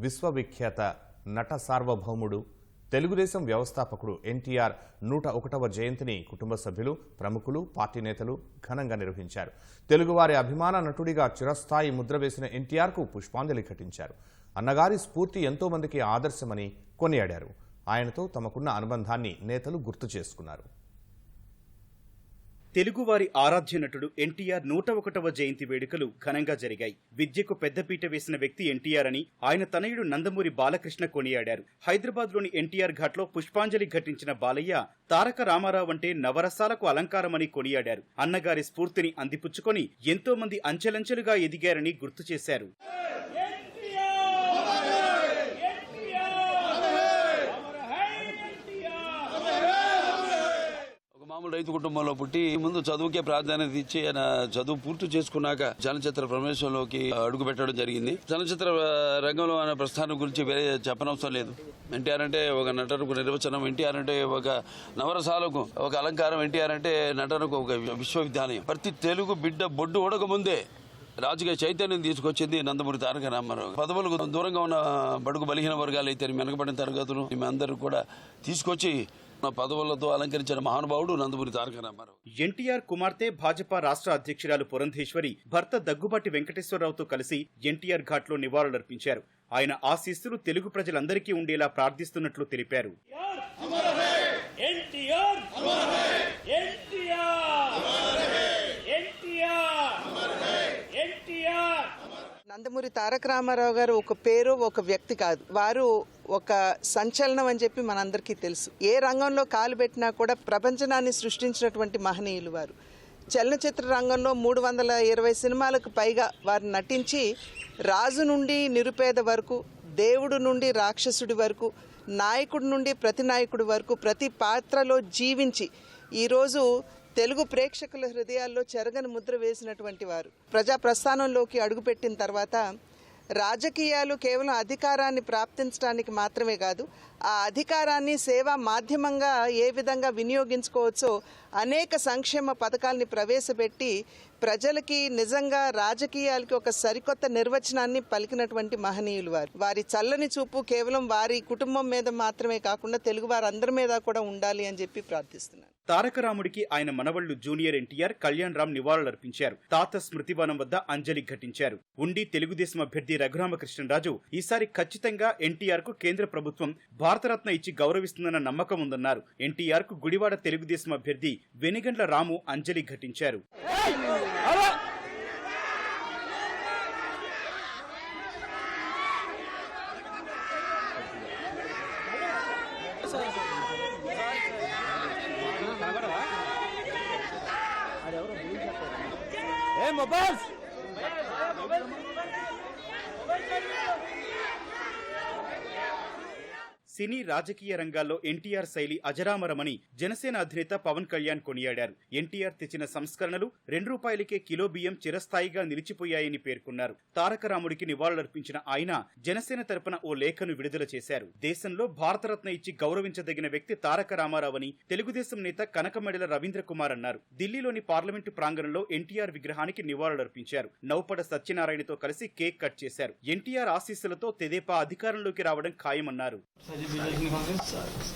విశ్వవిఖ్యాత నట సార్వభౌముడు తెలుగుదేశం వ్యవస్థాపకుడు ఎన్టీఆర్ నూట ఒకటవ జయంతిని కుటుంబ సభ్యులు ప్రముఖులు పార్టీ నేతలు ఘనంగా నిర్వహించారు. తెలుగువారి అభిమాన నటుడిగా చిరస్థాయి ముద్ర వేసిన ఎన్టీఆర్కు పుష్పాంజలి ఘటించారు. అన్నగారి స్ఫూర్తి ఎంతో మందికి ఆదర్శమని కొనియాడారు. ఆయనతో తమకున్న అనుబంధాన్ని నేతలు గుర్తు చేసుకున్నారు. తెలుగువారి ఆరాధ్య నటుడు ఎన్టీఆర్ నూట ఒకటవ జయంతి వేడుకలు ఘనంగా జరిగాయి. విద్యకు పెద్దపీట వేసిన వ్యక్తి ఎన్టీఆర్ అని ఆయన తనయుడు నందమూరి బాలకృష్ణ కొనియాడారు. హైదరాబాద్లోని ఎన్టీఆర్ ఘాట్లో పుష్పాంజలి ఘటించిన బాలయ్య తారక రామారావు అంటే నవరసాలకు అలంకారమని కొనియాడారు. అన్నగారి స్ఫూర్తిని అందిపుచ్చుకొని ఎంతో మంది అంచెలంచెలుగా ఎదిగారని గుర్తు చేశారు. రైతు కుటుంబంలో పుట్టి ముందు చదువుకే ప్రాధాన్యత ఇచ్చి ఆయన చదువు పూర్తి చేసుకున్నాక చలనచిత్ర ప్రవేశంలోకి అడుగు పెట్టడం జరిగింది. చలనచిత్ర రంగంలో ఆయన ప్రస్థానం గురించి వేరే చెప్పనవసరం లేదు. ఎన్టీఆర్ అంటే ఒక నటనకు నిర్వచనం ఎన్టీఆర్ అంటే ఒక నవరసాలకు ఒక అలంకారం ఎన్టీఆర్ అంటే నటనకు ఒక విశ్వవిద్యాలయం. ప్రతి తెలుగు బిడ్డ బొడ్డు ఉడక ముందే రాజకీయ చైతన్యం తీసుకొచ్చింది నందమూరి తారక రామారావు. పదవులకు దూరంగా ఉన్న బడుగు బలహీన వర్గాలు అయితే వెనకబడిన తరగతులు మీ అందరూ కూడా తీసుకొచ్చి పదవులతో అలంకరించిన మహానుభావుడు నందమూరి తారక రామారావు. ఎన్టీఆర్ కుమార్తె భాజపా రాష్ట్ర అధ్యక్షురాలు పురంధేశ్వరి భర్త దగ్గుబాటి వెంకటేశ్వరరావుతో కలిసి ఎన్టీఆర్ ఘాట్లో నివాళులర్పించారు. ఆయన ఆశీస్సులు తెలుగు ప్రజలందరికీ ఉండేలా ప్రార్థిస్తున్నట్లు తెలిపారు ఎన్టీఆర్ ఎన్టీఆర్ ఎన్టీఆర్ ఎన్టీఆర్ నందమూరి తారక రామారావు గారు ఒక పేరు ఒక వ్యక్తి కాదు. వారు ఒక సంచలనం అని చెప్పి మనందరికీ తెలుసు. ఏ రంగంలో కాలు పెట్టినా కూడా ప్రపంచనాన్ని సృష్టించినటువంటి మహనీయులు వారు. చలనచిత్ర రంగంలో మూడు వందల ఇరవై సినిమాలకు పైగా వారు నటించి రాజు నుండి నిరుపేద వరకు దేవుడు నుండి రాక్షసుడి వరకు నాయకుడి నుండి ప్రతి నాయకుడి వరకు ప్రతి పాత్రలో జీవించి ఈరోజు తెలుగు ప్రేక్షకుల హృదయాల్లో చెరగని ముద్ర వేసినటువంటి వారు. ప్రజా ప్రస్థానంలోకి అడుగుపెట్టిన తర్వాత రాజకీయాలు కేవలం అధికారాన్ని ప్రాప్తించడానికి మాత్రమే కాదు ఆ అధికారాన్ని సేవా మాధ్యమంగా ఏ విధంగా వినియోగించుకోవచ్చో అనేక సంక్షేమ పథకాల్ని ప్రవేశపెట్టి ప్రజలకి నిజంగా రాజకీయాలకి ఒక సరికొత్త నిర్వచనాన్ని పలికినటువంటి మహనీయులు వారు. వారి చల్లని చూపు కేవలం వారి కుటుంబం మీద మాత్రమే కాకుండా తెలుగు వారందరి మీద కూడా ఉండాలి అని చెప్పి ప్రార్థిస్తున్నాను. తారక రాముడికి ఆయన మనవళ్ళు జూనియర్ ఎన్టీఆర్ కళ్యాణ్ రామ్ నివాళులర్పించారు. తాత స్మృతివనం వద్ద అంజలి ఘటించారు. ఉండి తెలుగుదేశం అభ్యర్థి రఘురామకృష్ణరాజు ఈసారి ఖచ్చితంగా ఎన్టీఆర్కు కేంద్ర ప్రభుత్వం భారతరత్న ఇచ్చి గౌరవిస్తుందన్న నమ్మకం ఉందన్నారు. ఎన్టీఆర్కు గుడివాడ తెలుగుదేశం అభ్యర్థి వెనిగండ్ల రాము అంజలి ఘటించారు. ఏ మొబైల్స్ మొబైల్ సినీ రాజకీయ రంగాల్లో ఎన్టీఆర్ శైలి అజరామరమని జనసేన అధినేత పవన్ కళ్యాణ్ కొనియాడారు. ఎన్టీఆర్ తెచ్చిన సంస్కరణలు రెండు రూపాయలకే కిలో బియ్యం చిరస్థాయిగా నిలిచిపోయాయని పేర్కొన్నారు. తారక రాముడికి నివాళులర్పించిన ఆయన జనసేన తరపున ఓ లేఖను విడుదల చేశారు. దేశంలో భారతరత్న ఇచ్చి గౌరవించదగిన వ్యక్తి తారక రామారావని తెలుగుదేశం నేత కనకమెడల రవీంద్ర కుమార్ అన్నారు. ఢిల్లీలోని పార్లమెంటు ప్రాంగణంలో ఎన్టీఆర్ విగ్రహానికి నివాళులర్పించారు. నౌపడ సత్యనారాయణతో కలిసి కేక్ కట్ చేశారు. ఎన్టీఆర్ ఆశీస్సులతో తెదేపా అధికారంలోకి రావడం ఖాయమన్నారు. जी बिज़नेस में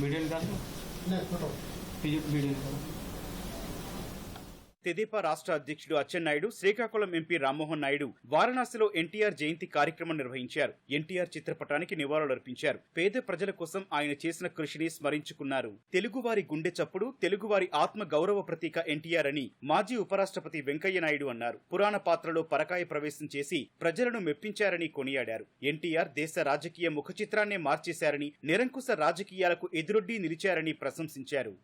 मीडियम क्लास में मीडियम తెదేపా రాష్ట్ర అధ్యక్షుడు అచ్చెన్నాయుడు శ్రీకాకుళం ఎంపీ రామ్మోహన్ నాయుడు వారణాసిలో ఎన్టీఆర్ జయంతి కార్యక్రమం నిర్వహించారు. ఎన్టీఆర్ చిత్రపటానికి నివాళులర్పించారు. పేద ప్రజల కోసం ఆయన చేసిన కృషిని స్మరించుకున్నారు. తెలుగువారి గుండె చప్పుడు తెలుగువారి ఆత్మ గౌరవ ప్రతీక ఎన్టీఆర్ అని మాజీ ఉపరాష్ట్రపతి వెంకయ్య నాయుడు అన్నారు. పురాణ పాత్రలో పరకాయ ప్రవేశం చేసి ప్రజలను మెప్పించారని కొనియాడారు. ఎన్టీఆర్ దేశ రాజకీయ ముఖ చిత్రాన్నే మార్చేశారని నిరంకుశ రాజకీయాలకు ఎదురొడ్డి నిలిచారని ప్రశంసించారు.